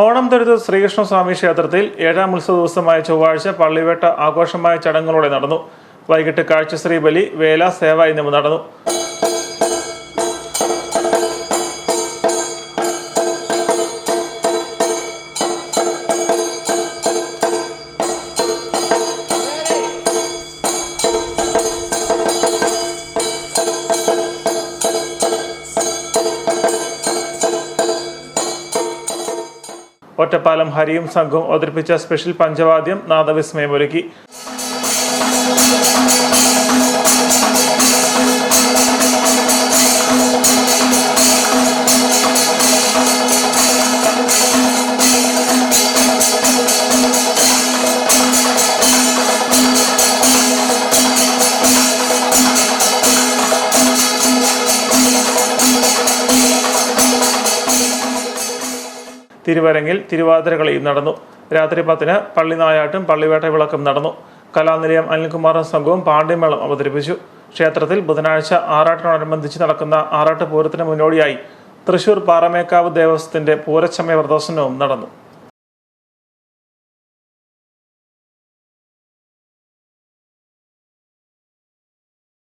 ഓണം തൊഴുത്ത് ശ്രീകൃഷ്ണസ്വാമി ക്ഷേത്രത്തിൽ ഏഴാം ഉത്സവ ദിവസമായ ചൊവ്വാഴ്ച പള്ളിവേട്ട ആഘോഷമായ ചടങ്ങുകളോടെ നടന്നു. വൈകിട്ട് കാഴ്ചശ്രീ ബലി വേല സേവ എന്നിവ നടന്നു. ഒറ്റപ്പാലം ഹരിയും സംഘവും അവതരിപ്പിച്ച സ്പെഷ്യൽ പഞ്ചവാദ്യം നാദവിസ്മയമൊരുക്കി. തിരുവരങ്ങിൽ തിരുവാതിരകളിയും നടന്നു. രാത്രി പത്തിന് പള്ളിനായാട്ടും പള്ളിവേട്ട വിളക്കും നടന്നു. കലാനിലയം അനിൽകുമാറും സംഘവും പാണ്ഡ്യമേളം അവതരിപ്പിച്ചു. ക്ഷേത്രത്തിൽ ബുധനാഴ്ച ആറാട്ടിനോടനുബന്ധിച്ച് നടക്കുന്ന ആറാട്ട് പൂരത്തിന് മുന്നോടിയായി തൃശൂർ പാറമേക്കാവ് ദേവസ്വത്തിന്റെ പൂരച്ചമയ പ്രദർശനവും നടന്നു.